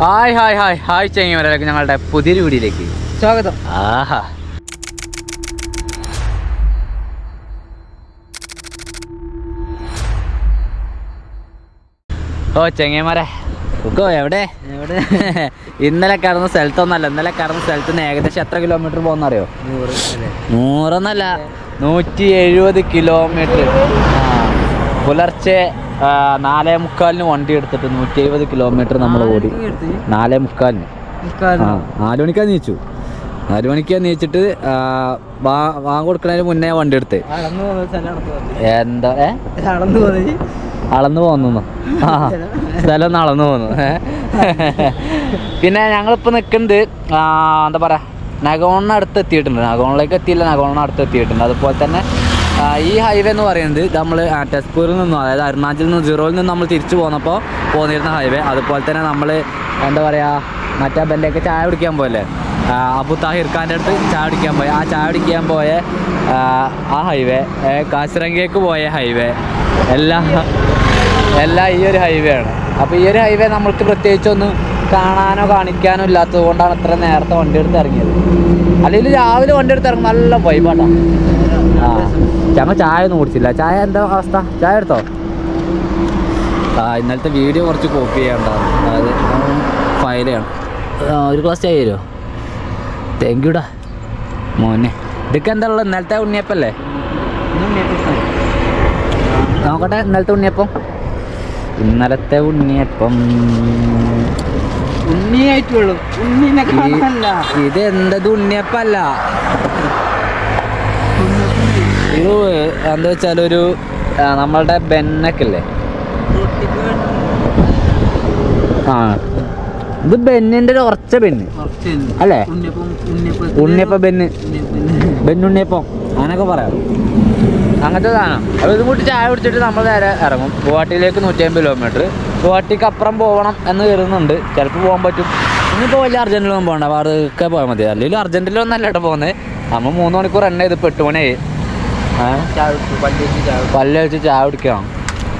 Hi hi hi hi ചെങ്ങമരക്ക് ഞങ്ങളുടെ പുതിയൊരു വീഡിയോയിലേക്ക് സ്വാഗതം. ആഹാ. ഓ ചെങ്ങന്മാരെ സുഖോ? എവിടെ? എവിടെ? ഇന്നലെ കടന്ന സ്ഥലത്തൊന്നല്ല. ഇന്നലെ കടന്ന സ്ഥലത്ത് നിന്ന് ഏകദേശം എത്ര കിലോമീറ്റർ പോകുന്നറിയോ? നൂറ് നൂറെന്നല്ല നൂറ്റി എഴുപത് കിലോമീറ്റർ പുലർച്ചെ നാലേ മുക്കാലിന് വണ്ടി എടുത്തിട്ട് നൂറ്റി എഴുപത് കിലോമീറ്റർ നമ്മൾ ഓടി. നാലേ മുക്കാലിന്. നാലു മണിക്കാണ് നീച്ചു. നാല് മണിക്കാ നീച്ചിട്ട് വാങ്ങ കൊടുക്കണതിന് മുന്നേ വണ്ടി എടുത്ത്. എന്താ അളന്നു പോന്നു. സ്ഥലം ഒന്ന് അളന്നു പോന്നു? പിന്നെ ഞങ്ങളിപ്പോൾ നിൽക്കുന്നത് എന്താ പറയുക നഗോണിന് അടുത്ത് എത്തിയിട്ടുണ്ട്. നഗോണിലേക്ക് എത്തിയില്ല നഗോണിന് അടുത്ത് എത്തിയിട്ടുണ്ട്. അതുപോലെ തന്നെ ഈ ഹൈവേ എന്ന് പറയുന്നത് നമ്മൾ ടെസ്പൂരിൽ നിന്നും അതായത് അരുണാചലിൽ നിന്നും സീറോയിൽ നിന്നും നമ്മൾ തിരിച്ചു പോന്നപ്പോൾ പോന്നിരുന്ന ഹൈവേ അതുപോലെ തന്നെ നമ്മൾ എന്താ പറയുക മറ്റേ ബെന്റെയൊക്കെ ചായ കുടിക്കാൻ പോയല്ലേ? അബു താഹിർ ഖാന്റെ അടുത്ത് ചായ കുടിക്കാൻ പോയ. ആ ചായ കുടിക്കാൻ പോയ ആ, ഹൈവേ കാശിറങ്കിലേക്ക് പോയ ഹൈവേ എല്ലാം എല്ലാം ഈ ഒരു ഹൈവേ ആണ്. അപ്പോൾ ഈ ഒരു ഹൈവേ നമ്മൾക്ക് പ്രത്യേകിച്ചൊന്നും കാണാനോ കാണിക്കാനോ ഇല്ലാത്തത് കൊണ്ടാണ് ഇത്ര നേരത്തെ വണ്ടി എടുത്ത് ഇറങ്ങിയത്. അല്ലെങ്കിൽ രാവിലെ വണ്ടി എടുത്ത് ഇറങ്ങും. നല്ല വൈബാട്ടാ ആ. ഞങ്ങൾ ചായ ഒന്നും കുടിച്ചില്ല. ചായ എന്താ അവസ്ഥ? ചായ എടുത്തോ? ആ ഇന്നലത്തെ വീഡിയോ കുറച്ച് കോപ്പി ചെയ്യാണ്ടാവും അതായത് ഫയൽ ചെയ്യണം ഒരു ക്ലാസ് ചായ തരുമോ താങ്ക് യുടാ മോനെ. ഇതൊക്കെ എന്താ ഉള്ളത്? ഇന്നലത്തെ ഉണ്ണിയപ്പല്ലേ? നോക്കട്ടെ ഇന്നലത്തെ ഉണ്ണിയപ്പം. ഇന്നലത്തെ ഉണ്ണിയപ്പം. ഉണ്ണിയായിട്ടുള്ളൂ ഉണ്ണിനെ കാണാനല്ല. ഇത് എന്തത് ഉണ്ണിയപ്പല്ല? ഇത് എന്താ വെച്ചാൽ ഒരു നമ്മളുടെ ബെന്നക്കല്ലേ ആ. ഇത് ബെന്നിന്റെ ഒരു ഉറച്ച ബെന്ന്. അല്ലേ? ഉണ്ണിയപ്പ ബെന്ന്. ബെന്നുണ്ണിയപ്പം. അങ്ങനെയൊക്കെ പറയാം. അങ്ങനത്തെ സാധനം അപ്പോൾ ഇതും കൂട്ടി ചായ കുടിച്ചിട്ട് നമ്മൾ നേരെ ഇറങ്ങും. ഗുവാഹട്ടിയിലേക്ക് നൂറ്റി അമ്പത് കിലോമീറ്റർ ഗുവാഹട്ടിക്ക് അപ്പുറം പോകണം എന്ന് കരുതുന്നുണ്ട്. ചിലപ്പോൾ പോകാൻ പറ്റും. ഇനിയിപ്പോൾ വലിയ അർജന്റിലൊന്നും പോകണ്ട അതൊക്കെ പോയാൽ മതി. അല്ലെങ്കിൽ അർജന്റിലൊന്നല്ല കേട്ടോ പോകുന്നത് നമ്മൾ മൂന്ന് മണിക്കൂർ എണ്ണ ചെയ്ത് എട്ട് മണിയായി ഏഹ് ചായ കുടിച്ചു പല്ല് വെച്ച് ചായ കുടിക്കാം. കുടിക്കണം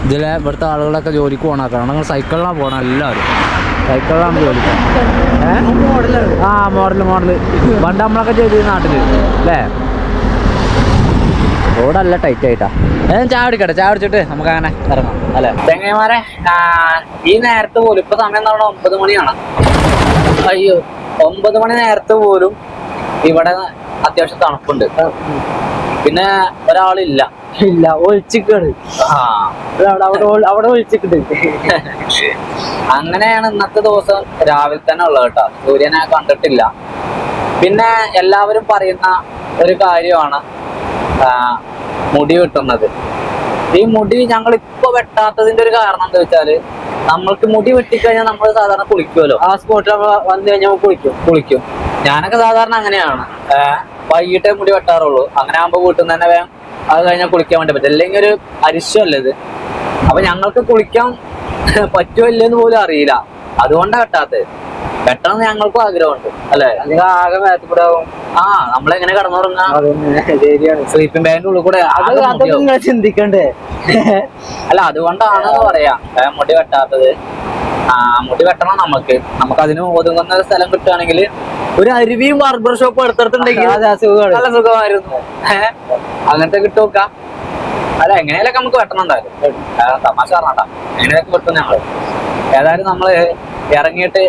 ഇതിലെ ഇവിടുത്തെ ആളുകളൊക്കെ ജോലിക്ക് പോകണം നിങ്ങൾ സൈക്കിളിലാണ് പോകണം എല്ലാവരും. സൈക്കിളിലാണ് ജോലിക്ക് ആ മോഡൽ മോഡൽ പണ്ട് നമ്മളൊക്കെ ചെയ്ത് നാട്ടിൽ അല്ലേ? റോഡല്ല ടൈറ്റ് ആയിട്ടാ. ഞാൻ ചായ കുടിച്ചിട്ട് നമുക്ക് അങ്ങനെ ഇറങ്ങാം അല്ലെ? തെങ്ങന്മാരെ ഈ നേരത്തെ പോലും ഇപ്പൊ സമയം എന്ന് പറഞ്ഞാൽ ഒമ്പത് മണിയാണ്. അയ്യോ ഒമ്പത് മണി നേരത്തെ പോലും ഇവിടെ അത്യാവശ്യം തണുപ്പുണ്ട്. പിന്നെ ഒരാളില്ല. ഇല്ല ഒളിച്ചിക്കാണ്. അവിടെ ഒളിച്ചിട്ടുണ്ട് അങ്ങനെയാണ് ഇന്നത്തെ ദിവസം രാവിലെ തന്നെ ഉള്ളത് കേട്ടോ. സൂര്യനെ കണ്ടിട്ടില്ല. പിന്നെ എല്ലാവരും പറയുന്ന ഒരു കാര്യമാണ് മുടി വെട്ടുന്നത്? ഈ മുടി ഞങ്ങൾ ഇപ്പൊ വെട്ടാത്തതിന്റെ ഒരു കാരണം എന്താ വെച്ചാൽ നമ്മൾക്ക് മുടി വെട്ടിക്കഴിഞ്ഞാൽ നമ്മൾ സാധാരണ കുളിക്കുമല്ലോ ആ സ്പോട്ടിൽ നമ്മൾ വന്നു കഴിഞ്ഞാൽ കുളിക്കും. കുളിക്കും. ഞാനൊക്കെ സാധാരണ അങ്ങനെയാണ്. വൈകിട്ടേ മുടി വെട്ടാറുള്ളൂ. അങ്ങനെ ആകുമ്പോ വീട്ടിൽ നിന്ന് തന്നെ വേഗം അത് കഴിഞ്ഞാൽ കുളിക്കാൻ വേണ്ടി പറ്റും. അല്ലെങ്കിൽ ഒരു അരിശമല്ലേ ഇത്? അപ്പൊ ഞങ്ങൾക്ക് കുളിക്കാൻ പറ്റുമോ പോലും അറിയില്ല. അതുകൊണ്ടാണ് വെട്ടാത്തത്. വെട്ടണം ഞങ്ങൾക്കും ആഗ്രഹമുണ്ട്. അല്ലെ? അല്ലെങ്കിൽ ആകെ മേത്തപ്പെടാവും ആ നമ്മളെങ്ങനെ കടന്നുറങ്ങാം? ശരിയാണ്. സ്ലീപ്പിംഗ് ബാഗിന്റെ ഉള്ളിൽ കൂടെ. നിങ്ങൾ ചിന്തിക്കണ്ടേ? അല്ല അതുകൊണ്ടാണ് പറയാ മുടി വെട്ടാത്തത്. ആ മുടി വെട്ടണം നമുക്ക് നമുക്ക് അതിന് ഒതുങ്ങുന്ന ഒരു സ്ഥലം കിട്ടുകയാണെങ്കിൽ ഒരു അരുവിയും ബാർബർ ഷോപ്പ് അടുത്തടുത്തുണ്ടെങ്കിൽ അതെ നല്ല സുഖമായിരുന്നു. ഏഹ് അങ്ങനത്തെ കിട്ടുമോക്ക അല്ല എങ്ങനെയൊക്കെ നമുക്ക് വെട്ടണം എന്തായാലും. തമാശ പറഞ്ഞാ എങ്ങനെയൊക്കെ വെട്ടും ഞങ്ങൾ? ഏതായാലും നമ്മൾ ഇറങ്ങിയിട്ട്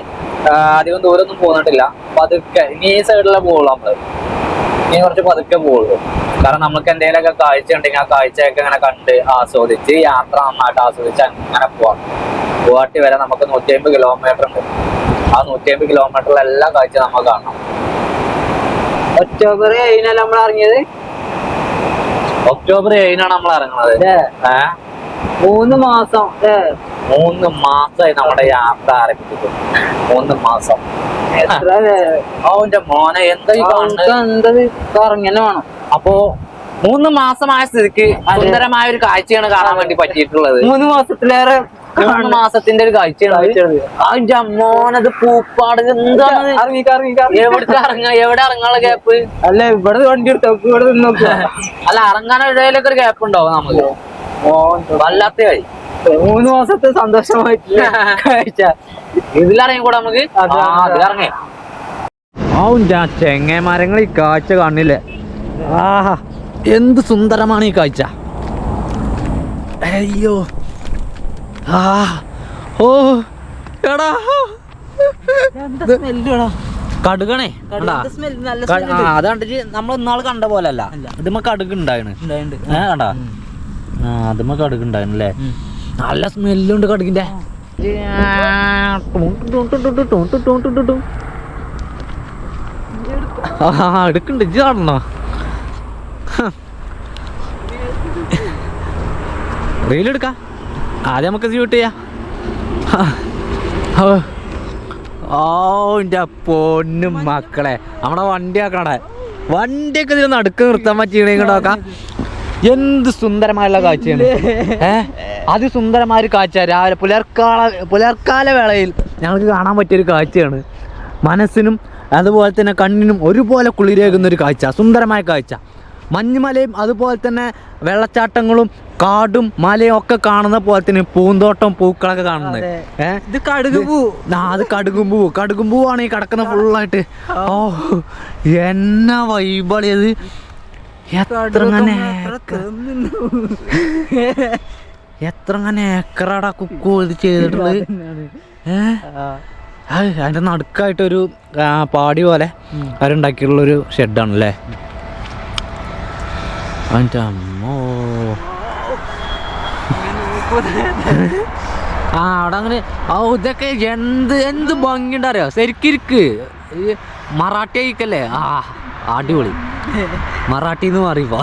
അധികം ദൂരമൊന്നും പോന്നിട്ടില്ല പതുക്കെ. ഇനി ഈ സൈഡിലെ പോകുള്ളു നമ്മൾ. ഇനി കുറച്ച് പതുക്കെ പോകുള്ളൂ കാരണം നമുക്ക് എന്തെങ്കിലുമൊക്കെ കാഴ്ച ഉണ്ടെങ്കിൽ ആ കാഴ്ചയൊക്കെ ഇങ്ങനെ കണ്ട് ആസ്വദിച്ച് യാത്ര നന്നായിട്ട് ആസ്വദിച്ച് അങ്ങനെ പോവാം. ഗുവാഹട്ടി വരെ നമുക്ക് നൂറ്റി അമ്പത് കിലോമീറ്റർ ഉണ്ട്. ആ നൂറ്റി അമ്പത് കിലോമീറ്ററിലെ എല്ലാ കാഴ്ച നമുക്ക് കാണണം. ഒക്ടോബർ ഏഴിനല്ല നമ്മൾ ഇറങ്ങിയത്? ഒക്ടോബർ ഏഴിനാണ് നമ്മൾ ഇറങ്ങുന്നത്. ഏഹ് മൂന്ന് മാസം മൂന്ന് മാസമായി നമ്മുടെ യാത്ര ആരംഭിച്ചു മൂന്ന് മാസം. അവന്റെ മോനെ എന്താ വേണം. അപ്പോ മൂന്ന് മാസമായ സ്ഥിതിക്ക് സുന്ദരമായ ഒരു കാഴ്ചയാണ് കാണാൻ വേണ്ടി പറ്റിയിട്ടുള്ളത്. മൂന്ന് മാസത്തിലേറെ മൂന്ന് മാസത്തിന്റെ ഒരു കാഴ്ചയാണ് കാഴ്ചയാണ്. അവന്റെ മോനത് പൂപ്പാട് എന്താണ്? ഇറങ്ങിക്ക ഇറങ്ങിക്ക എവിടെ ഇറങ്ങാ? എവിടെ ഇറങ്ങാനുള്ള ഗ്യാപ്പ് അല്ല ഇവിടെ വണ്ടി എടുത്തു? ഇവിടെ അല്ല ഇറങ്ങാൻ ഇടയിലൊക്കെ ഒരു ഗ്യാപ്പ് ഉണ്ടാവും നമുക്ക്? വല്ലാത്ത മൂന്ന് മാസത്തെ സന്തോഷമായിട്ടുള്ള കാഴ്ച ഇതിലിറങ്ങി കൂടെ നമുക്ക്? അത് ആ, ഇതിലിറങ്ങി. ആ ചെങ്ങന്മാരങ്ങൾ ഈ കാഴ്ച കാണില്ലേ? ആഹാ എന്ത് സുന്ദരമാണ് ഈ കാഴ്ച. അയ്യോ. ആ ഓ എടാ. കടുകണേ അതാണ്ട് നമ്മൾ ഇന്നാൾ കണ്ട പോലല്ല. ഇതുമ്മ കടുക് ഉണ്ടായിരുന്നു കണ്ടാ? അതുമ്മ കടുക് ഉണ്ടായിരുന്നല്ലേ നല്ല സ്മെല്ലുണ്ട് കടുകിന്റെ. എടുക്കണ്ട് ഇജ്ജ് കാണണോ? റീലെടുക്കാം ആദ്യം നമുക്ക് ഷൂട്ട് ചെയ്യാം. ഓ എന്റെ പൊന്നും മക്കളെ. നമ്മുടെ വണ്ടി ആക്കണേ വണ്ടിയൊക്കെ ഇതിൽ നടുക്ക് നിർത്താൻ പറ്റിയ നോക്കാം. എന്ത് സുന്ദരമായുള്ള കാഴ്ചയാണ്. ഏ? അതിസുന്ദരമായ ഒരു കാഴ്ച. രാവിലെ പുലർക്കാല പുലർക്കാല വേളയിൽ ഞങ്ങൾക്ക് കാണാൻ പറ്റിയൊരു കാഴ്ചയാണ്. മനസ്സിനും അതുപോലെ തന്നെ കണ്ണിനും ഒരുപോലെ കുളിരേകുന്ന ഒരു കാഴ്ച. സുന്ദരമായ കാഴ്ച. മഞ്ഞുമലയും അതുപോലെ തന്നെ വെള്ളച്ചാട്ടങ്ങളും കാടും മലയും ഒക്കെ കാണുന്ന പോലെ തന്നെ പൂന്തോട്ടം പൂക്കളൊക്കെ കാണുന്നത്. ഏഹ് ഇത് കടുക് പൂ ആ, അത് കടുകുമ്പൂ കടുകുമ്പൂ ആണ് ഈ കിടക്കുന്ന ഫുള്ളായിട്ട് ഓ എന്നാ വൈബളിയത് എത്ര അങ്ങനെ എത്ര അങ്ങനെ ഏക്കറാടാ കുക്കു ഇത് ചെയ്തിട്ടുള്ളത്? അതിന്റെ നടുക്കായിട്ടൊരു പാടി പോലെ അവരുണ്ടാക്കിയിട്ടുള്ളൊരു ഷെഡാണല്ലേ? അതിന്റെ അമ്മോ. ആ അവിടെ അങ്ങനെ ഓ ഇതൊക്കെ എന്ത് എന്ത് ഭംഗിയുണ്ട് അറിയോ? ശരിക്കിരിക്ക്. ഈ മറാഠി ആയിക്കല്ലേ ആ അടിപൊളി. മറാഠി മാറിപ്പോ.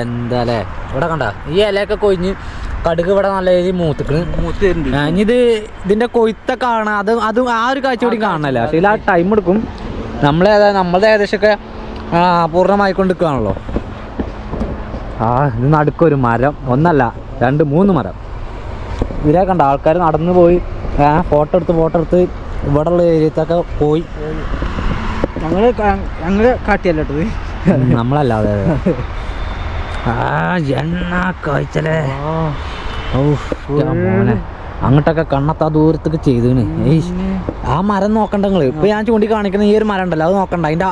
എന്താലേ? ഇവിടെ കണ്ട? ഈ ഇലയൊക്കെ കൊഴിഞ്ഞ് കടുക് ഇവിടെ നല്ല രീതി മൂത്തിക്കണ്. ഇനിയിത് ഇനി ഇത് ഇതിന്റെ കൊയ്ത്ത കാണാം. അത് അത് ആ ഒരു കാഴ്ച കൂടി കാണണല്ലേ? പക്ഷേ ഇതിൽ ആ ടൈം എടുക്കും. നമ്മളെ നമ്മളത് ഏകദേശമൊക്കെ പൂർണമായിക്കൊണ്ടിരിക്കുകയാണല്ലോ ആ ഇത് നടുക്കൊരു മരം. ഒന്നല്ല രണ്ട് മൂന്ന് മരം. ഇതിലെ കണ്ട ആൾക്കാർ നടന്നു പോയി. ഫോട്ടോ എടുത്ത് ഫോട്ടോ എടുത്ത് ഇവിടെ ഉള്ള ഏരിയത്തൊക്കെ പോയി. ഞങ്ങൾ ഞങ്ങൾ കാട്ടിയല്ലോ നമ്മളല്ലാതെ. അങ്ങോട്ടൊക്കെ കണ്ണത്താ ദൂരത്തൊക്കെ ചെയ്തേണ് ഏയ് ആ മരം നോക്കണ്ട നിങ്ങൾ. ഇപ്പൊ ഞാൻ ചൂണ്ടി കാണിക്കുന്ന ഈ ഒരു മരം ഉണ്ടല്ലോ അത് നോക്കണ്ട. അതിന്റെ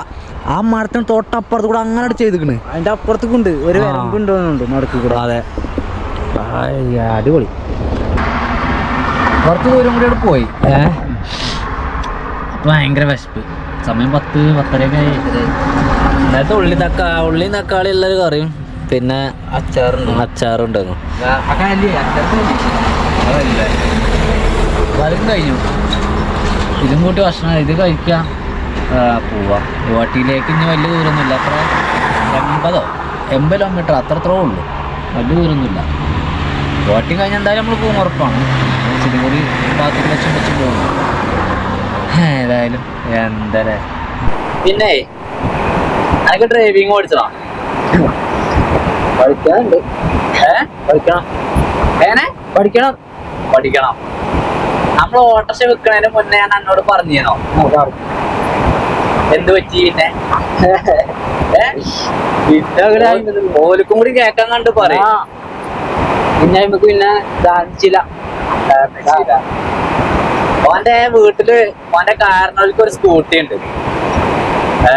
ആ- മരത്തിന് തൊട്ടപ്പുറത്ത് കൂടെ അങ്ങനെ ചെയ്തിക്കണ്. അതിന്റെ അപ്പുറത്തേക്കുണ്ട്. ഒരു ആ. വരമ്പ് ഉണ്ടോന്നുണ്ട് കൂടെ. അതെ. അടിപൊളി. കുറച്ച് ദൂരം കൂടി അവിടെ പോയി. ഭയങ്കര വിശപ്പ്. സമയം പത്ത് പത്തരയൊക്കെ ആയി. നേരത്തെ ഉള്ളി തക്കാ ഉള്ളി തക്കാളി ഉള്ളൊരു കറിയും പിന്നെ അച്ചാറുണ്ട്? അച്ചാറും ഉണ്ടായിരുന്നു അതല്ലേ. വരും കഴിഞ്ഞു. ഇതും കൂട്ടി ഭക്ഷണം ഇത് കഴിക്കാം. പോവാം. ഗുവാഹട്ടിയിലേക്ക് ഇനി വലിയ ദൂരമൊന്നുമില്ല. അത്ര എൺപതോ എൺപത് കിലോമീറ്റർ അത്ര ഉള്ളു. വലിയ ദൂരമൊന്നുമില്ല. ഗുവാഹട്ടി കഴിഞ്ഞാൽ എന്തായാലും നമ്മൾ പോകും ഉറപ്പാണ്. സിലിഗുരി ഭാഗത്തേക്ക് വെച്ചും വെച്ച് പോകും ഏതായാലും. എന്തല്ലേ? പിന്നെ അനക്ക് ഡ്രൈവിങ് ഓടിച്ചതാ? പഠിക്കാനുണ്ട്. ഏ? പഠിക്കണം. ഏനെ? പഠിക്കണം. പഠിക്കണം. നമ്മൾ ഓട്ടോഷ വെക്കണതിന് മുന്നേ ഞാൻ എന്നോട് പറഞ്ഞോ എന്ത് പറ്റി പിന്നെ? ഓലക്കും കൂടി കേക്കാൻ കണ്ട് പറയും. ആ. പിന്നെ നമുക്ക് പിന്നെ ദാനിച്ചില്ല ഓന്റെ വീട്ടിൽ ഓന്റെ കാരണവർക്ക് ഒരു സ്കൂട്ടി ഉണ്ട്. ഏ?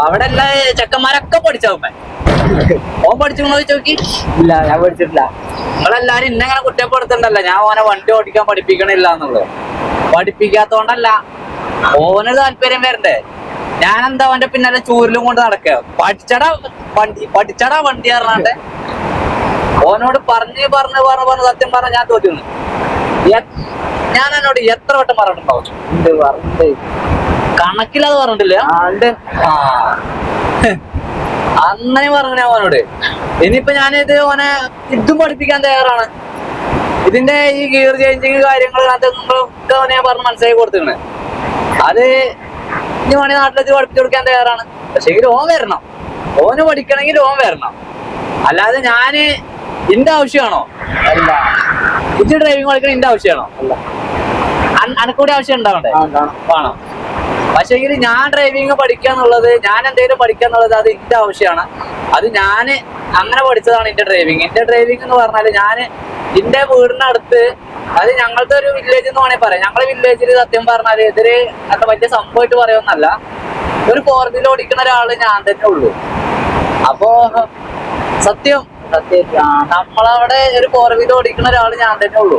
അവിടെ എല്ലാ ചെക്കന്മാരൊക്കെ പഠിച്ചവൻ ഓൻ പഠിച്ചോ ചോക്കി ഇല്ല ഞാൻ പഠിച്ചിട്ടില്ല. നിങ്ങളെല്ലാരും ഇന്നെങ്ങനെ കുറ്റപ്പെടുത്തണ്ടല്ല ഞാൻ ഓനെ വണ്ടി ഓടിക്കാൻ പഠിപ്പിക്കണില്ല എന്നുള്ളത്. പഠിപ്പിക്കാത്തോണ്ടല്ല. ഓന് താല്പര്യം വരണ്ടേ? ഞാൻ എന്താ അവന്റെ പിന്നാലെ ചൂരിലും കൊണ്ട് നടക്കുക? പഠിച്ചടാ വണ്ടി പഠിച്ചടാ വണ്ടി അറിഞ്ഞാണ്ട് ഓനോട് പറഞ്ഞ് പറഞ്ഞ് പറഞ്ഞ് പറഞ്ഞ് സത്യം പറഞ്ഞ ഞാൻ തോറ്റുന്നു ഞാൻ എന്നോട് എത്ര വട്ടം പറഞ്ഞിട്ടുണ്ടാവും? കണക്കിലത് പറഞ്ഞിട്ടില്ല. ആളുടെ. അങ്ങനെ പറഞ്ഞു ഞാൻ അവനോട്. ഇനിയിപ്പോ ഞാനിത് ഓനെ ഇതും പഠിപ്പിക്കാൻ തയ്യാറാണ്. ഇതിന്റെ ഈ ഗിയർ ചേഞ്ചിങ് കാര്യങ്ങൾ അതൊക്കെ അവനെ ഞാൻ പറഞ്ഞ് മനസ്സിലാക്കി കൊടുത്തിട്ടുണ്ട്. അത് ഇനി വേണേ നാട്ടിലെത്തി പഠിപ്പിച്ചു കൊടുക്കാൻ തയ്യാറാണ്. പക്ഷെ ഈ ഓൻ വരണം. ഓന് പഠിക്കണമെങ്കിൽ ഓൻ വരണം. അല്ലാതെ ഞാൻ ഇന്റെ ആവശ്യമാണോ? അല്ല. ഇത് ഡ്രൈവിംഗ് പഠിക്കണം ഇന്റെ ആവശ്യമാണോ? അല്ല. അനക്കൂടി ആവശ്യം ഉണ്ടാവണ്ടേ. വേണം. പക്ഷെങ്കിൽ ഞാൻ ഡ്രൈവിംഗ് പഠിക്കുക എന്നുള്ളത് ഞാൻ എന്തെങ്കിലും പഠിക്കുക എന്നുള്ളത് അത് എന്റെ ആവശ്യമാണ്. അത് ഞാൻ അങ്ങനെ പഠിച്ചതാണ് എന്റെ ഡ്രൈവിംഗ് എന്റെ ഡ്രൈവിംഗ് എന്ന് പറഞ്ഞാൽ ഞാൻ എന്റെ വീടിനടുത്ത് അത് ഞങ്ങളുടെ ഒരു വില്ലേജ് എന്ന് വേണേ പറയാം. ഞങ്ങളെ വില്ലേജിൽ സത്യം പറഞ്ഞാൽ എതിരെ അത്ര വലിയ സംഭവമായിട്ട് പറയുമെന്നല്ല ഒരു ഫോർ വീലർ ഓടിക്കുന്ന ഒരാൾ ഞാൻ തന്നെ ഉള്ളൂ. അപ്പോ സത്യം നമ്മളവിടെ ഒരു ഫോർ വീലർ ഓടിക്കുന്ന ഒരാൾ ഞാൻ തന്നെ ഉള്ളൂ.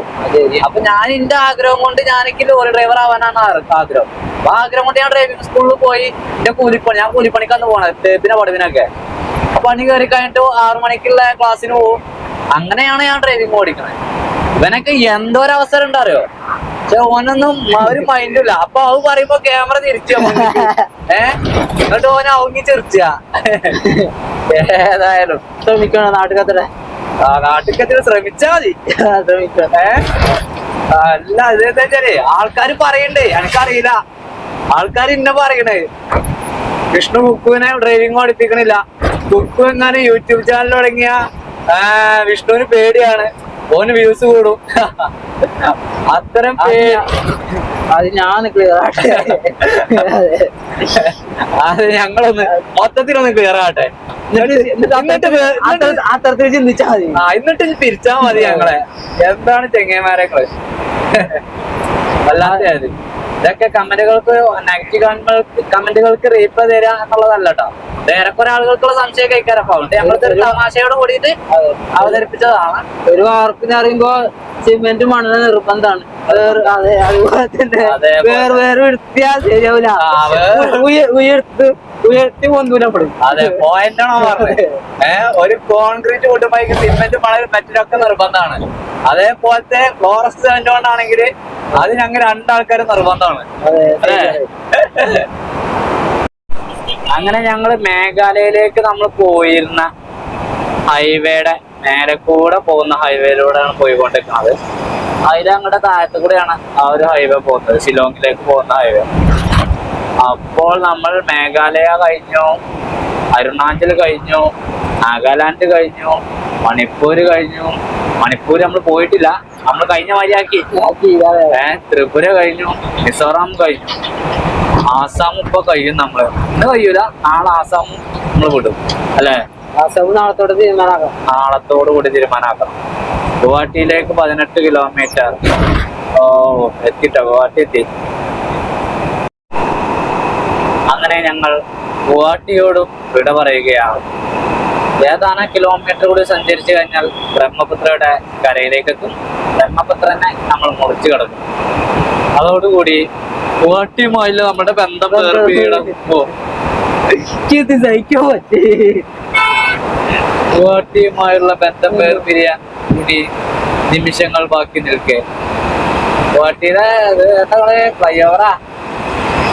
അപ്പൊ ഞാൻ എന്റെ ആഗ്രഹം കൊണ്ട് എനിക്ക് ലോറി ഡ്രൈവർ ആവാനാണ് ആഗ്രഹം. അപ്പൊ ആഗ്രഹം കൊണ്ട് ഞാൻ ഡ്രൈവിംഗ് സ്കൂളിൽ പോയി എന്റെ കൂലിപ്പണി ഞാൻ കൂലിപ്പണിക്കാന്ന് പോണത് തേപ്പിനെ പടവിനൊക്കെ പണി കയറി കഴിഞ്ഞിട്ട് ആറു മണിക്കുള്ള ക്ലാസ്സിന് പോകും അങ്ങനെയാണ് ഞാൻ ഡ്രൈവിംഗ് ഓടിക്കുന്നത് ഇവനൊക്കെ എന്തോ ഒരു അവസരം ഉണ്ടറിയോ പക്ഷെ ഓനൊന്നും ഒരു മൈൻഡില്ല അപ്പൊ അവ പറയുമ്പോ ക്യാമറ തിരിച്ചു ഏഹ് എന്നിട്ട് ഓന ഔങ്ങി ചെറിച്ച ഏതായാലും ശ്രമിക്കണം നാട്ടുകാരുടെ ആ നാട്ടുകത്തിൽ ശ്രമിച്ചാ മതി. ശ്രമിക്കണം ഏ? അല്ല അത് എന്താ വെച്ചാലേ ആൾക്കാര് പറയണ്ടേ? എനിക്കറിയില്ല. ആൾക്കാർ ഇന്ന പറയണേ. വിഷ്ണു കുക്കുവിനെ ഡ്രൈവിംഗ് പഠിപ്പിക്കണില്ല കുക്കു എങ്ങനെ യൂട്യൂബ് ചാനൽ തുടങ്ങിയ വിഷ്ണുവിന് പേടിയാണ്. ഓന് വ്യൂസ് കൂടും. അത്തരം പേ- അത് ഞാൻ ക്ലിയർ ആട്ടെ അത് ഞങ്ങളൊന്ന് മൊത്തത്തിലൊന്ന് ക്ലിയർ ആട്ടെ അത്തരത്തിൽ ചിന്തിച്ചാ മതി. ആ എന്നിട്ട് തിരിച്ചാ മതി ഞങ്ങളെ. എന്താണ് ചെങ്ങന്മാരെക്കൾ വല്ലാതെ ഇതൊക്കെ കമന്റുകൾക്ക് നെഗറ്റീവ് കമന്റുകൾക്ക് റേപ്പ് തരാ എന്നുള്ളതല്ല കേട്ടോ ഏറെക്കുറെ ആളുകൾക്കുള്ള സംശയം കഴിക്കാറപ്പോ അതുകൊണ്ട് ഞങ്ങൾക്ക് ഒരു തമാശയോട് കൂടിയിട്ട് അവതരിപ്പിച്ചതാണ്. ഒരു വാർപ്പിന് അറിയുമ്പോ സിമെന്റ് മണ്ണ് നിർബന്ധമാണ്. വേറെ അതെ അതുപോലെ തന്നെ അതേപോലെ. വേറെ വേറെ എടുത്തിയാൽ ശരിയാവില്ല ആ, വേറെ- ഉയ- ഉയർത്ത് ഉയർത്തി പൊന്തൂലപ്പെടും. അതെ പോയിന്റ് ആണോ പറഞ്ഞത്? ഏഹ് ഒരു കോൺക്രീറ്റ് കൊണ്ടുപോയി സിമെന്റ് മണൽ മറ്റൊക്കെ നിർബന്ധമാണ്. അതേപോലത്തെ ഫോറസ്റ്റ് സിമെന്റ് കൊണ്ടാണെങ്കിൽ അത് ഞങ്ങൾ രണ്ടാൾക്കാരും നിർബന്ധമാണ്. അതെ? അങ്ങനെ ഞങ്ങൾ മേഘാലയയിലേക്ക് നമ്മൾ പോയിരുന്ന ഹൈവേയുടെ നേരെ കൂടെ പോകുന്ന ഹൈവേയിലൂടെയാണ് പോയിക്കൊണ്ടിരിക്കുന്നത്. അതിൽ അങ്ങോട്ട് താഴത്തു കൂടെയാണ് ആ ഒരു ഹൈവേ പോകുന്നത് ഷിലോങ്ങിലേക്ക് പോകുന്ന ഹൈവേ. അപ്പോൾ നമ്മൾ മേഘാലയ കഴിഞ്ഞു അരുണാചൽ കഴിഞ്ഞു നാഗാലാൻഡ് കഴിഞ്ഞു മണിപ്പൂർ കഴിഞ്ഞു. മണിപ്പൂർ നമ്മൾ പോയിട്ടില്ല നമ്മൾ കഴിഞ്ഞ വഴിയാക്കി ത്രിപുര കഴിഞ്ഞു മിസോറാം കഴിഞ്ഞു. ആസാം ഇപ്പൊ കഴിയും നമ്മൾ. ഇന്ന് കഴിയൂല നാളെ ആസാം നമ്മൾ വിടും. അല്ലെ? ആസാം നാളത്തോടെ തീരുമാനാക്കാം. നാളത്തോടു കൂടി തീരുമാനാക്കാം ഗുവാഹട്ടിയിലേക്ക് പതിനെട്ട് കിലോമീറ്റർ ഓ എത്തിട്ടോ? ഗുവാഹട്ടി എത്തി. അങ്ങനെ ഞങ്ങൾ ഗുവാഹട്ടിയോടും വിട പറയുകയാണ്. ഏതാനും കിലോമീറ്റർ കൂടി സഞ്ചരിച്ചു കഴിഞ്ഞാൽ ബ്രഹ്മപുത്രയുടെ കരയിലേക്ക് എത്തും ബ്രഹ്മപുത്രനെ നമ്മൾ മുറിച്ചു കിടക്കും. അതോടുകൂടി ഗുവാഹട്ടിയുമായില്ല നമ്മുടെ ബന്ധം പോകും ഇത് സഹിക്കാൻ പറ്റി. ഗുവാഹട്ടിയുമായുള്ള ബന്ധം വേർപിരിയാൻ കൂടി നിമിഷങ്ങൾ ബാക്കി നിൽക്കെ. പറയാ ഫ്ലൈ ഓവറാ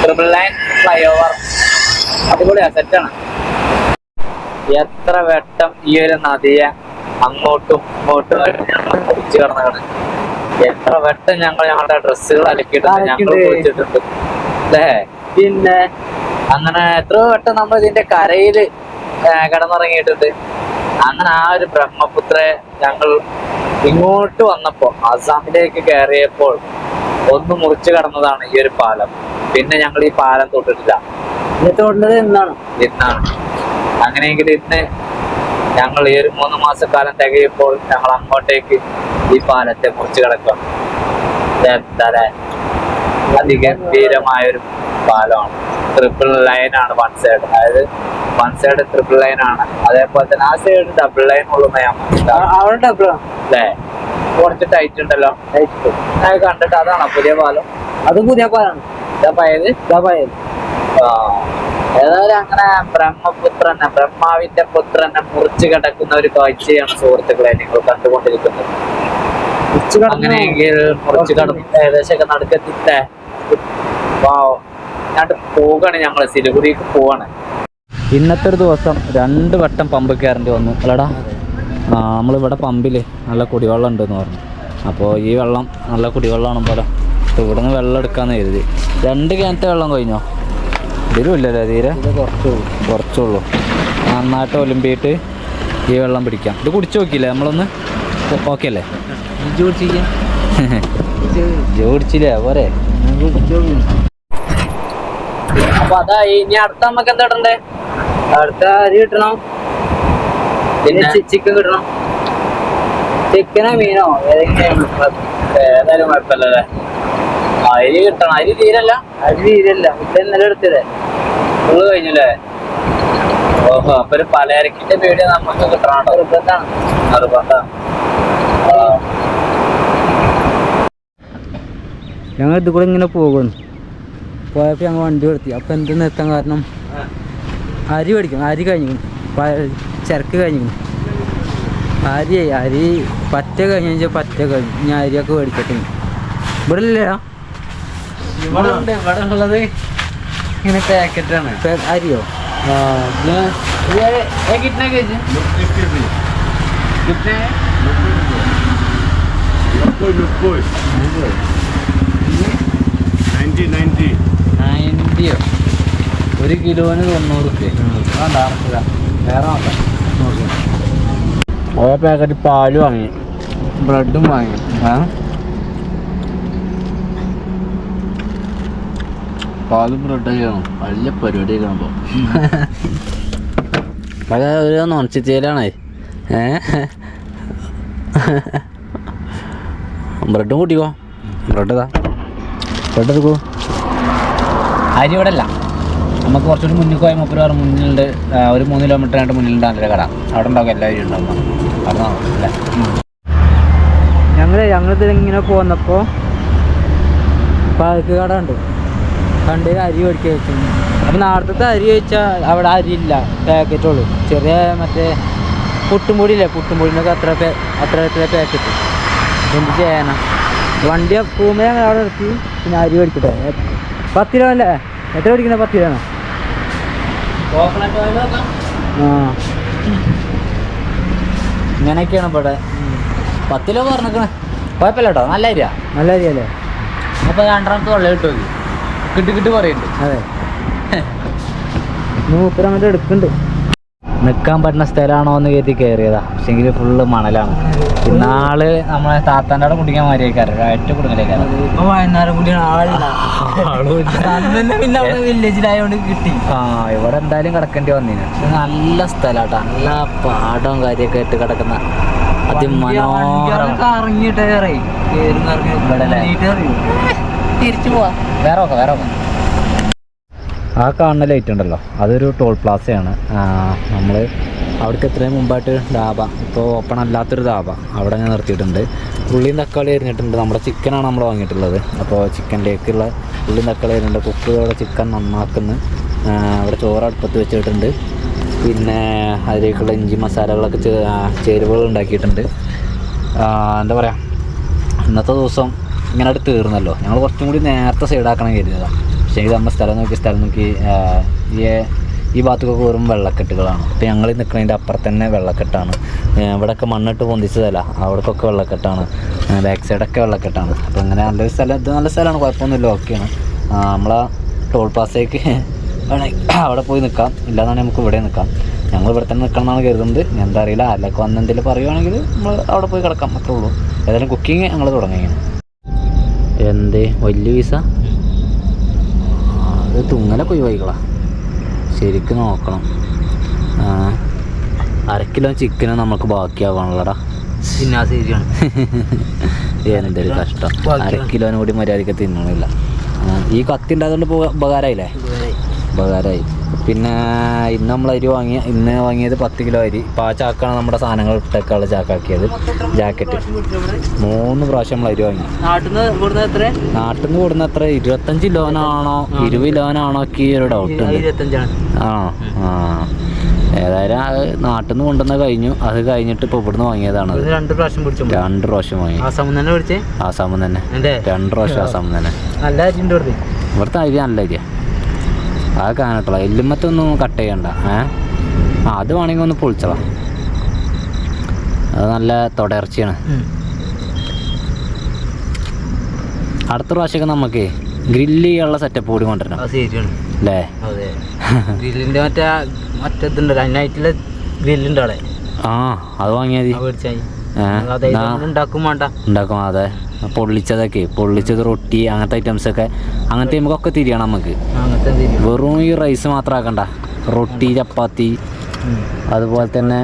ട്രിപ്പിൾ ലൈൻ ഫ്ലൈ ഓവർ അടിപൊളിയാ സെറ്റാണ് എത്ര വെട്ടം ഈ ഒരു നദിയെ അങ്ങോട്ടും ഇങ്ങോട്ടും കിടന്നാണ്. എത്ര വെട്ടം ഞങ്ങൾ ഞങ്ങളുടെ ഡ്രസ്സുകൾ അലക്കിയിട്ടുണ്ട് ഞങ്ങൾ. കുളിച്ചിട്ടുണ്ട് അല്ലേ? പിന്നെ? അങ്ങനെ എത്ര വട്ടം നമ്മൾ ഇതിന്റെ കരയിൽ കിടന്നിറങ്ങിയിട്ടുണ്ട്. അങ്ങനെ ആ ഒരു ബ്രഹ്മപുത്ര ഞങ്ങൾ ഇങ്ങോട്ട് വന്നപ്പോ ആസാമിലേക്ക് കയറിയപ്പോൾ ഒന്ന് മുറിച്ചു കടന്നതാണ് ഈ ഒരു പാലം. പിന്നെ ഞങ്ങൾ ഈ പാലം തൊട്ടിട്ടില്ല. എന്താണ് ഇന്നാണ്. അങ്ങനെയെങ്കിൽ ഇന്ന് ഞങ്ങൾ ഈ ഒരു മൂന്ന് മാസക്കാലം തികയുമ്പോൾ ഞങ്ങൾ അങ്ങോട്ടേക്ക് ഈ പാലത്തെ മുറിച്ചു കിടക്കാം അതിഗംഭീരമായ ഒരു പാലമാണ്. ട്രിപ്പിൾ ലൈൻ ആണ് വൺ സൈഡ് അതായത് വൺ സൈഡ് ട്രിപ്പിൾ ലൈൻ ആണ്. അതേപോലെ തന്നെ ആ സൈഡ് ഡബിൾ ലൈൻ ഉള്ളതാണ് അല്ലേ? കുറച്ച് ടൈറ്റ് ഉണ്ടല്ലോ. ഞാൻ കണ്ടിട്ട് അതാണോ പുതിയ പാലം? അത് പുതിയ പാലാണ്. ഇതാ പയത് ഇതാ പയ്യൻ ആ. ഏതായാലും അങ്ങനെ ബ്രഹ്മപുത്രനെ ബ്രഹ്മാവിന്റെ പുത്രനെ മുറിച്ചു കിടക്കുന്ന ഒരു കാഴ്ചയാണ് സുഹൃത്തുക്കളെ നിങ്ങൾ കണ്ടുകൊണ്ടിരിക്കുന്നത്. അങ്ങനെയെങ്കിൽ മുറിച്ചു കടന്ന് ഏകദേശമൊക്കെ നടക്കത്തിട്ടെ വാവ്. ഞാൻ പോകാണ് ഞങ്ങൾ സിലിഗുരിക്ക് പോവാണ്. ഇന്നത്തെ ഒരു ദിവസം രണ്ട് വട്ടം പമ്പ് കയറേണ്ടി വന്നു. അല്ലടാ ആ നമ്മളിവിടെ പമ്പിൽ നല്ല കുടിവെള്ളം ഉണ്ടെന്ന് പറഞ്ഞു. അപ്പോൾ ഈ വെള്ളം നല്ല കുടിവെള്ളമാണ് പോലെ. ഇവിടെ നിന്ന് വെള്ളം എടുക്കാന്ന് കരുതി. രണ്ട് കിണറ്റ വെള്ളം കഴിഞ്ഞോ? ഇതിലും ഇല്ലല്ലേ തീരെ. കുറച്ച് കുറച്ചുള്ളൂ. നന്നായിട്ട് ഒലിമ്പിയിട്ട് ഈ വെള്ളം പിടിക്കാം. ഇത് കുടിച്ചു നോക്കിയില്ലേ നമ്മളൊന്ന്? ഓക്കെ അല്ലേ? ജോടിച്ചില്ലേ പോരെ. അപ്പൊ അതാ ഇനി അടുത്ത നമുക്ക് എന്താ ഇടണ്ടേ? അടുത്ത അരി കിട്ടണം. പിന്നെ ചിക്കൻ കിട്ടണം. ചിക്കനോ മീനോ? ഏതെങ്കിലും ഏതായാലും കുഴപ്പമില്ലല്ലേ? അരി കിട്ടണം. അരി തീരല്ല. അരി തീരല്ല. ഇപ്പൊ ഇന്നലെ എടുത്തതേ. ഫുള്ള് കഴിഞ്ഞല്ലേ? ഓഹോ അപ്പൊ ഒരു പലചരക്കിന്റെ വീഡിയോ നമുക്ക് കിട്ടണം കേട്ടോ നിർബന്ധാണ് നിർബന്ധം ഞങ്ങൾ ഇത് കൂടെ ഇങ്ങനെ പോകുന്നു. പോയപ്പോൾ ഞങ്ങൾ വണ്ടി നിർത്തി. അപ്പൊ എന്ത് നിർത്താൻ കാരണം അരി മേടിക്കണം അരി കഴിഞ്ഞു ചരക്ക് കഴിഞ്ഞു അരി അരി പറ്റ കഴിഞ്ഞ കഴിഞ്ഞാൽ പറ്റ കഴിഞ്ഞു. ഞാൻ അരിയൊക്കെ മേടിക്കട്ടെ. ഇവിടെ ഇല്ല ഇവിടെ ഉള്ളത്. ഇങ്ങനെ പാക്കറ്റാണ്. അരിയോ? ഒരു കിലോന് തൊണ്ണൂറ് വേറെ ഓരോ പാക്കറ്റ് പാലും വാങ്ങി. ബ്രെഡും വാങ്ങി. ആ? പാലും ബ്രെഡൊക്കെ വലിയ പരിപാടി കാണുമ്പോൾ അതൊക്കെ ഒരു നോൺച്ചിച്ചയിലാണേ ഏ? ബ്രെഡും കൂട്ടിക്കോ. ബ്രെഡ് ഇതാ ബ്രെഡ് എടുക്കൂ. അരി ഇവിടെ അല്ല. നമുക്ക് കുറച്ചുകൂടി മുന്നിൽ പോയാൽ മുപ്പത് പേർ മുന്നിലുണ്ട് ഒരു മൂന്ന് കിലോമീറ്റർ ആയിട്ട് മുന്നിലുണ്ട് അതിന്റെ കട. അവിടെ ഉണ്ടാവും എല്ലാ അരി ഉണ്ടാവും. അവിടെ അല്ലേ? ഞങ്ങൾ ഞങ്ങളിതിൽ ഇങ്ങനെ പോന്നപ്പോൾ പാലക്ക് കട ഉണ്ട് കണ്ട് അരി മേടിക്കുക വെച്ചു അപ്പം നാളത്തെ അരി വെച്ചാൽ അവിടെ അരിയില്ല ഇല്ല പാക്കറ്റ് ഉള്ളൂ ചെറിയ മറ്റേ പുട്ടുംപൊടിയില്ലേ പുട്ടുംപൊടിനൊക്കെ അത്ര അത്ര അത്ര എത്ര പാക്കറ്റ്. എന്ത് ചെയ്യാനാ? വണ്ടി പൂമേ അവിടെ നിർത്തി പിന്നെ അരി മേടിക്കട്ടെ. പത്ത് രൂപ അല്ലേ? എത്ര മേടിക്കണേ പത്ത് രൂപ ആ. ഇങ്ങനെയൊക്കെയാണ് ഇവിടെ. പത്ത് രൂപ പറഞ്ഞേക്കണേ കുഴപ്പമില്ല കേട്ടോ നല്ല അരിയാ. നല്ല അരിയല്ലേ? അപ്പോൾ രണ്ടാമത്തെ വെള്ളം കിട്ടും കിട്ടി കിട്ടി പറയുന്നുണ്ട്. അതെ. മൂപ്പര് അങ്ങോട്ട് എടുക്കുന്നുണ്ട്. നിൽക്കാൻ പറ്റുന്ന സ്ഥലമാണോ എന്ന് കരുതി കയറിയതാ പക്ഷെങ്കിൽ ഫുള്ള് മണലാണ്. ഇന്നാൾ നമ്മളെ താത്താന്റെ അവിടെ കുടിക്കാൻ മാറിയേക്കാറ്. ഏറ്റവും കുടുങ്ങലേക്കാറ്. ഇപ്പൊ വൈകുന്നേരം കൂടി ആളില്ല അന്ന് തന്നെ പിന്നെ അവിടെ വില്ലേജിലായോണ്ട് കിട്ടി. ആ ഇവിടെ എന്തായാലും കിടക്കേണ്ടി വന്നിന്. പക്ഷെ നല്ല സ്ഥലാട്ടാ. നല്ല പാടവും കാര്യമൊക്കെ ആയിട്ട് കിടക്കുന്ന അതിമനോഹരം കറങ്ങിട്ട് ഇവിടെ? തിരിച്ചു പോവാ. വേറെ നോക്കാം വേറെ നോക്കാം. ആ കാണുന്ന ലൈറ്റ് ഉണ്ടല്ലോ. അതൊരു ടോൾ പ്ലാസയാണ് നമ്മൾ അവിടേക്ക് എത്രയും മുമ്പായിട്ട് ധാബ. ഇപ്പോൾ ഓപ്പൺ അല്ലാത്തൊരു ധാബ അവിടെ ഞാൻ നിർത്തിയിട്ടുണ്ട്. ഉള്ളിയും തക്കാളി എരിഞ്ഞിട്ടുണ്ട് നമ്മുടെ ചിക്കനാണ് നമ്മൾ വാങ്ങിയിട്ടുള്ളത്. അപ്പോൾ ചിക്കനിലേക്കുള്ള ഉള്ളിയും തക്കാളി എരിഞ്ഞിട്ടുണ്ട് കുക്ക് അവിടെ ചിക്കൻ നന്നാക്കുന്നു അവിടെ ചോറ് അടുപ്പത്ത് വെച്ചിട്ടുണ്ട്. പിന്നെ അതിലേക്കുള്ള ഇഞ്ചി മസാലകളൊക്കെ ചേരുവകൾ ഉണ്ടാക്കിയിട്ടുണ്ട്. എന്താ പറയുക ഇന്നത്തെ ദിവസം ഇങ്ങനെ അടുത്ത് തീർന്നല്ലോ. ഞങ്ങൾ കുറച്ചും കൂടി നേരത്തെ സൈഡാക്കണം കരുതിയതാണ് പക്ഷേ ഇത് നമ്മൾ സ്ഥലം നോക്കി സ്ഥലം നോക്കി ഈ ഈ ഭാഗത്തൊക്കെ വെറും വെള്ളക്കെട്ടുകളാണ്. ഇപ്പോൾ ഞങ്ങൾ നിൽക്കുന്നതിന്റെ അപ്പുറത്ത് തന്നെ വെള്ളക്കെട്ടാണ്. ഇവിടെയൊക്കെ മണ്ണിട്ട് പൊന്തിച്ചതല്ല. അവിടേക്കൊക്കെ വെള്ളക്കെട്ടാണ്. ബാക്ക് സൈഡൊക്കെ വെള്ളക്കെട്ടാണ്. അപ്പോൾ അങ്ങനെ നല്ലൊരു സ്ഥലം ഇത് നല്ല സ്ഥലമാണ് കുഴപ്പമൊന്നുമില്ല ഓക്കെയാണ് നമ്മളെ ടോൾ പാസേക്ക് അവിടെ പോയി നിൽക്കാം ഇല്ലാന്നാണെങ്കിൽ നമുക്ക് ഇവിടെ നിൽക്കാം ഞങ്ങൾ ഇവിടെ തന്നെ നിൽക്കണം എന്നാണ് കരുതുന്നത്. എന്താ അറിയില്ല ആരിലൊക്കെ വന്ന് എന്തെങ്കിലും പറയുവാണെങ്കിൽ നമ്മൾ അവിടെ പോയി കിടക്കാം അത്രേ ഉള്ളൂ. ഏതായാലും കുക്കിങ് ഞങ്ങൾ തുടങ്ങിയാണ് എന്തേ? വലിയ പീസ? അത് തുങ്ങലൊക്കെ ഒഴിവായിക്കളാ. ശരിക്കും നോക്കണം. ആ, അര കിലോ ചിക്കന് നമുക്ക് ബാക്കിയാവാണല്ലോടാ എന്തൊരു കഷ്ടം. അരക്കിലോനും അര കിലോനും കൂടി മര്യാദയ്ക്ക് തിന്നണില്ല. ഈ കത്തി ഉണ്ടായതുകൊണ്ട് ഉപ- ഉപകാരമായില്ലേ ഉപകാരമായി പിന്നെ ഇന്ന് നമ്മൾ അരി വാങ്ങിയ ഇന്ന് വാങ്ങിയത് പത്ത് കിലോ അരി. ഇപ്പോൾ ആ ചാക്കാണ് നമ്മുടെ സാധനങ്ങൾ ഇട്ടേക്കാളെ ചാക്കാക്കിയത്. ജാക്കറ്റ്. മൂന്ന് പ്രാവശ്യം നമ്മൾ അരി വാങ്ങി. നാട്ടിൽ നിന്ന് കൂടുന്ന എത്ര? ഇരുപത്തഞ്ച് ലോനാണോ? ഇരുപത് ലോനാണോ ഒക്കെ ഒരു ഡൗട്ട് ഉണ്ട്. ആ ആ. ഏതായാലും അത് നാട്ടിൽ നിന്ന് കൊണ്ടുവന്ന കഴിഞ്ഞു. അത് കഴിഞ്ഞിട്ട് ഇപ്പൊ ഇവിടുന്ന് വാങ്ങിയതാണ് രണ്ട് പ്രാവശ്യം പിടിച്ചു രണ്ട് പ്രാവശ്യം വാങ്ങി. ആ സമയം തന്നെ പിടിച്ചേ? ആസാമം തന്നെ. രണ്ട് പ്രാവശ്യം ആസാമം തന്നെ. നല്ല അരി ഇവിടുത്തെ അരി നല്ല അരിയാ. അത് കാണട്ടുള്ള. എല്ലുമത്തൊന്നും കട്ട് ചെയ്യണ്ട. ഏ? ആ അത് വേണമെങ്കിൽ ഒന്ന് പൊളിച്ചളാം. അത് നല്ല തുടർച്ചയാണ്. അടുത്ത പ്രാവശ്യമൊക്കെ നമുക്ക് ഗ്രില്ല് ചെയ്യാനുള്ള സെറ്റപ്പ് കൂടി കൊണ്ടുവരണം. അല്ലേ? അതെ. ഗ്രില്ലിന്റെ മറ്റേ മറ്റേതുണ്ടല്ലോ അതിനായിട്ടുള്ള ഗ്രില്ലുണ്ട് അവിടെ? ആ അത് വാങ്ങിയാൽ മതി. ഉണ്ടാക്കും വേണ്ട. ഉണ്ടാക്കും അതെ. പൊള്ളിച്ചതൊക്കെ പൊള്ളിച്ചത് റൊട്ടി അങ്ങനത്തെ ഐറ്റംസ് ഒക്കെ അങ്ങനത്തെ നമുക്കൊക്കെ തിരിയണം നമുക്ക്. വെറും ഈ റൈസ് മാത്രം ആക്കണ്ട. റൊട്ടി ചപ്പാത്തി അതുപോലെ തന്നെ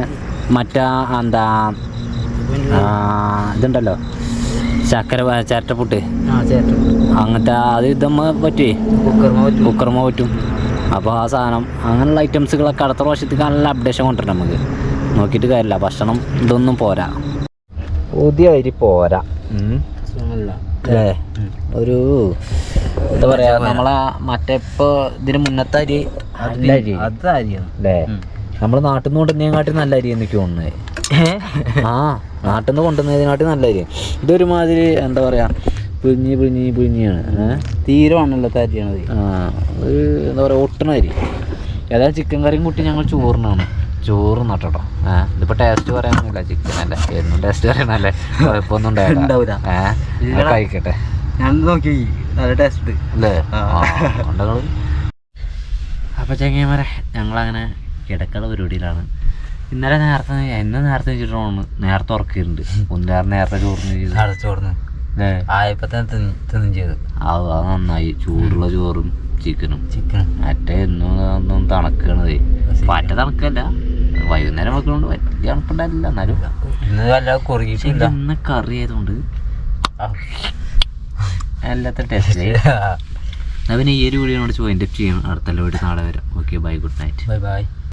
മറ്റാ എന്താ ഇതുണ്ടല്ലോ. ചക്കര ചിരട്ടപ്പുട്ട് അങ്ങനത്തെ അത് ഇതമ്മ പറ്റുവേ കുക്കർമ്മ പറ്റും. കുക്കർമ പറ്റും. അപ്പോൾ ആ സാധനം അങ്ങനെയുള്ള ഐറ്റംസുകളൊക്കെ അടുത്ത പ്രാവശ്യത്തേക്ക് നല്ല അപ്ഡേഷൻ കൊണ്ടുവരണം നമുക്ക്. നോക്കിയിട്ട് കാര്യമില്ല. ഭക്ഷണം ഇതൊന്നും പോരാ. പുതിയ അരി പോരാ. അല്ലേ? ഒരു എന്താ പറയാ നമ്മളെ മറ്റേ ഇപ്പൊ ഇതിന് മുന്നത്തെ അരി നല്ല അരി. അല്ലേ? നമ്മൾ നാട്ടിൽ നിന്ന് കൊണ്ടുവന്നതിനെക്കാട്ടി നല്ല അരി എനിക്ക് തോന്നുന്നത് ആ നാട്ടിൽ നിന്ന് കൊണ്ടുവന്നതിനെക്കാട്ടി നല്ല അരി. ഇതൊരുമാതിരി എന്താ പറയാ പിഴിഞ്ഞ് പിഴിഞ്ഞ് പിഴിഞ്ഞാണ് തീരമാണല്ലോ തരിയാണത് ആ ഒരു എന്താ പറയാ ഒട്ടണ അരി. ഏതായാലും ചിക്കൻ കറിയും കൂട്ടി ഞങ്ങൾ ചോറിനാണ്. ചോറ് നട്ടോ ഏ ഇതിപ്പോ ടേസ്റ്റ് പറയാനൊന്നുമില്ല ചിക്കൻ അല്ലേ? എന്നും ടേസ്റ്റ് പറയണല്ലേ കുഴപ്പമൊന്നും ഉണ്ടാവൂല. ഏഹ് കഴിക്കട്ടെ? ഞാൻ നോക്കി നല്ല ടേസ്റ്റ് അല്ലേ? അപ്പോൾ ചെങ്ങന്മാരെ ഞങ്ങളങ്ങനെ കിടക്കള പരിപാടിയിലാണ്. ഇന്നലെ നേരത്തെ എന്നെ നേരത്തെ വെച്ചിട്ടാണ് നേരത്തെ ഉറക്കിയിട്ടുണ്ട്. ഒന്നേറെ നേരത്തെ ചോറിന് ചെയ്ത് അല്ലേ ആയപ്പോ തന്നെ തിന്നും ചെയ്തു അത് നന്നായി. ചൂടുള്ള ചോറും ചിക്കനും ചിക്കൻ മറ്റേ എന്നും തണക്കണത്. പറ്റ തണക്കല്ല. വൈകുന്നേരം വെക്കണോണ്ട് വലിയ തണുപ്പുണ്ടായില്ല എന്നാലും ഇന്ന് വല്ല പക്ഷേ കുറുകിയിട്ടില്ല ഇന്ന് കറി ആയതുകൊണ്ട് എല്ലാത്ത ടേസ്റ്റ് പിന്നെ ഈ ഒരു വീഡിയോ ചോദിന്റെ ചെയ്യണം അടുത്തല്ല വീട് നാളെ വരാം. Okay bye good night bye bye